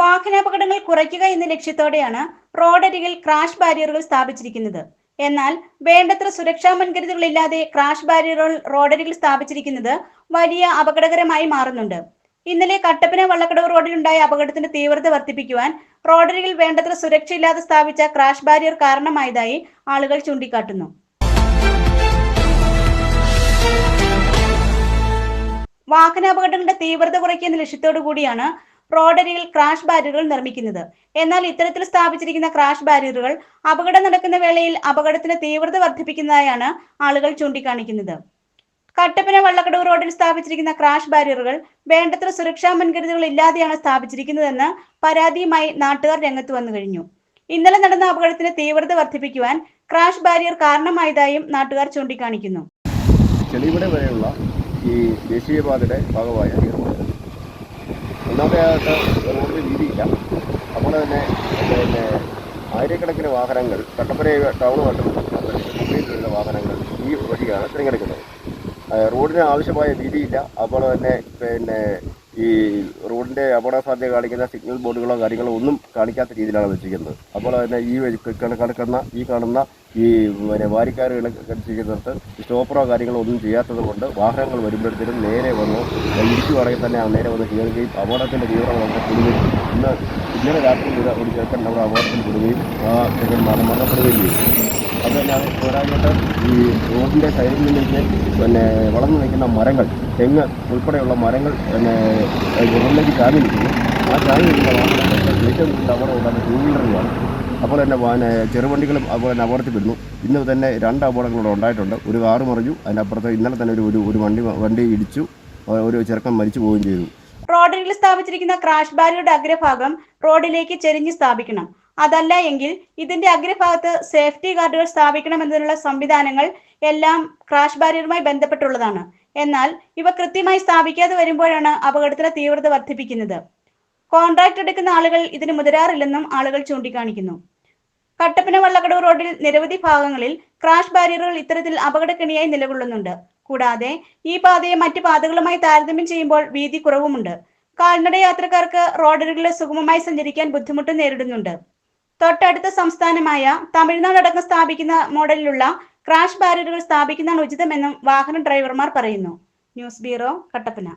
വാഹനാപകടങ്ങൾ കുറയ്ക്കുക എന്ന ലക്ഷ്യത്തോടെയാണ് റോഡരികിൽ ക്രാഷ് ബാരിയറുകൾ സ്ഥാപിച്ചിരിക്കുന്നത്. എന്നാൽ വേണ്ടത്ര സുരക്ഷാ മുൻകരുതലുകളില്ലാതെ ക്രാഷ് ബാരിയറുകൾ റോഡരികിൽ സ്ഥാപിച്ചിരിക്കുന്നത് വലിയ അപകടകരമായി മാറുന്നുണ്ട്. ഇന്നലെ കട്ടപ്പന വള്ളക്കടവ് റോഡിലുണ്ടായ അപകടത്തിന്റെ തീവ്രത വർദ്ധിപ്പിക്കുവാൻ റോഡരികിൽ വേണ്ടത്ര സുരക്ഷയില്ലാതെ സ്ഥാപിച്ച ക്രാഷ് ബാരിയർ കാരണമായതായി ആളുകൾ ചൂണ്ടിക്കാട്ടുന്നു. വാഹനാപകടങ്ങളുടെ തീവ്രത കുറയ്ക്കുന്ന ലക്ഷ്യത്തോടു കൂടിയാണ് റോഡരികിൽ ക്രാഷ് ബാരിയറുകൾ നിർമ്മിക്കുന്നത്. എന്നാൽ ഇത്തരത്തിൽ സ്ഥാപിച്ചിരിക്കുന്ന ക്രാഷ് ബാരിയറുകൾ അപകടം നടക്കുന്ന വേളയിൽ അപകടത്തിന്റെ തീവ്രത വർദ്ധിപ്പിക്കുന്നതായാണ് ആളുകൾ ചൂണ്ടിക്കാണിക്കുന്നത്. കട്ടപ്പന വള്ളക്കടവ് റോഡിൽ സ്ഥാപിച്ചിരിക്കുന്ന ക്രാഷ് ബാരിയറുകൾ വേണ്ടത്ര സുരക്ഷാ മുൻകരുതലുകൾ ഇല്ലാതെയാണ് സ്ഥാപിച്ചിരിക്കുന്നതെന്ന് പരാതിയുമായി നാട്ടുകാർ രംഗത്ത് വന്നു കഴിഞ്ഞു. ഇന്നലെ നടന്ന അപകടത്തിന്റെ തീവ്രത വർദ്ധിപ്പിക്കുവാൻ ക്രാഷ് ബാരിയർ കാരണമായതായും നാട്ടുകാർ ചൂണ്ടിക്കാണിക്കുന്നു. ഈ ദേശീയപാതയുടെ ഭാഗമായ ഈ റോഡ് വീതിയില്ല അപ്പോൾ തന്നെ പിന്നെ ആയിരക്കണക്കിന് വാഹനങ്ങൾ കട്ടപ്പന ടൗണുമായിട്ട് മുംബൈയിൽ വാഹനങ്ങൾ ഈ വഴിയാണ് തിരഞ്ഞെടുക്കുന്നത്. റോഡിന് ആവശ്യമായ വീതിയില്ല അപ്പോൾ തന്നെ പിന്നെ ഈ റോഡിന്റെ അപകട സാധ്യത കാണിക്കുന്ന സിഗ്നൽ ബോർഡുകളോ കാര്യങ്ങളോ ഒന്നും കാണിക്കാത്ത രീതിയിലാണ് വെച്ചിരിക്കുന്നത്. അപ്പോൾ തന്നെ ഈ കിടക്കുന്ന ഈ കാണുന്ന ഈ പിന്നെ വാരിക്കാരുകൾ ചെയ്യുന്നിടത്ത് സ്റ്റോപ്പറോ കാര്യങ്ങളോ ഒന്നും ചെയ്യാത്തത് കൊണ്ട് വാഹനങ്ങൾ വരുമ്പോഴത്തേനും നേരെ വന്ന് ഇരിക്കുവാണെങ്കിൽ തന്നെ നേരെ വന്ന് കയറുകയും അപകടത്തിന്റെ തീവ്രത വളരെ കൂടുകയും ഇന്ന് ഇന്നലെ രാത്രി ഒരു ചെറുക്കൻ അവിടെ അപകടത്തിൽ കൂടുകയും ആ ചെറുക്കൻ മരണം മരണപ്പെടുകയും ചെയ്തു. അത് തന്നെയാണ് പോരാഞ്ഞിട്ട് ഈ റോഡിന്റെ സൈഡിൽ നിന്നേക്ക് പിന്നെ വളർന്നു നിൽക്കുന്ന മരങ്ങൾ തെങ്ങ് ഉൾപ്പെടെയുള്ള മരങ്ങൾ പിന്നെ റോഡിലേക്ക് ചാഞ്ഞു നിൽക്കുന്നു. ആ ചാഞ്ഞു നിൽക്കുന്ന ഏറ്റവും കൂടുതൽ അപകടം ഉണ്ടാകുന്ന ടൂ വീലറുകളാണ് അപ്പോൾ തന്നെ പിന്നെ ചെറുവണ്ടികളും അതുപോലെ തന്നെ അപകടത്തിൽപ്പെടുന്നു ഇന്ന് തന്നെ രണ്ട് അപകടങ്ങളോടെ ഉണ്ടായിട്ടുണ്ട്. ഒരു കാറ് മറിഞ്ഞു അതിനപ്പുറത്ത് ഇന്നലെ തന്നെ ഒരു- ഒരു വണ്ടി വണ്ടി ഇടിച്ചു ഒരു ചെറുക്കൻ മരിച്ചു പോവുകയും ചെയ്തു. റോഡിൽ സ്ഥാപിച്ചിരിക്കുന്ന ക്രാഷ് ബാരിയുടെ അഗ്രഭാഗം റോഡിലേക്ക് ചെരിഞ്ഞ് സ്ഥാപിക്കണം. അതല്ല എങ്കിൽ ഇതിന്റെ അഗ്രഭാഗത്ത് സേഫ്റ്റി ഗാർഡുകൾ സ്ഥാപിക്കണമെന്നതിനുള്ള സംവിധാനങ്ങൾ എല്ലാം ക്രാഷ് ബാരിയറുമായി ബന്ധപ്പെട്ടുള്ളതാണ്. എന്നാൽ ഇവ കൃത്യമായി സ്ഥാപിക്കാതെ വരുമ്പോഴാണ് അപകടത്തിന്റെ തീവ്രത വർദ്ധിപ്പിക്കുന്നത്. കോൺട്രാക്ട് എടുക്കുന്ന ആളുകൾ ഇതിന് മുതിരാറില്ലെന്നും ആളുകൾ ചൂണ്ടിക്കാണിക്കുന്നു. കട്ടപ്പന വള്ളക്കടവ് റോഡിൽ നിരവധി ഭാഗങ്ങളിൽ ക്രാഷ് ബാരിയറുകൾ ഇത്തരത്തിൽ അപകടക്കെണിയായി നിലകൊള്ളുന്നുണ്ട്. കൂടാതെ ഈ പാതയെ മറ്റു പാതകളുമായി താരതമ്യം ചെയ്യുമ്പോൾ വീതി കുറവുമുണ്ട്. കാൽനട യാത്രക്കാർക്ക് റോഡരികിൽ സുഗമമായി സഞ്ചരിക്കാൻ ബുദ്ധിമുട്ട് നേരിടുന്നുണ്ട്. തൊട്ടടുത്ത സംസ്ഥാനമായ തമിഴ്നാട് അടക്കം സ്ഥാപിക്കുന്ന മോഡലിലുള്ള ക്രാഷ് ബാരിയറുകൾ സ്ഥാപിക്കുന്നതാണ് ഉചിതമെന്നും വാഹന ഡ്രൈവർമാർ പറയുന്നു. News bureau Kattappana.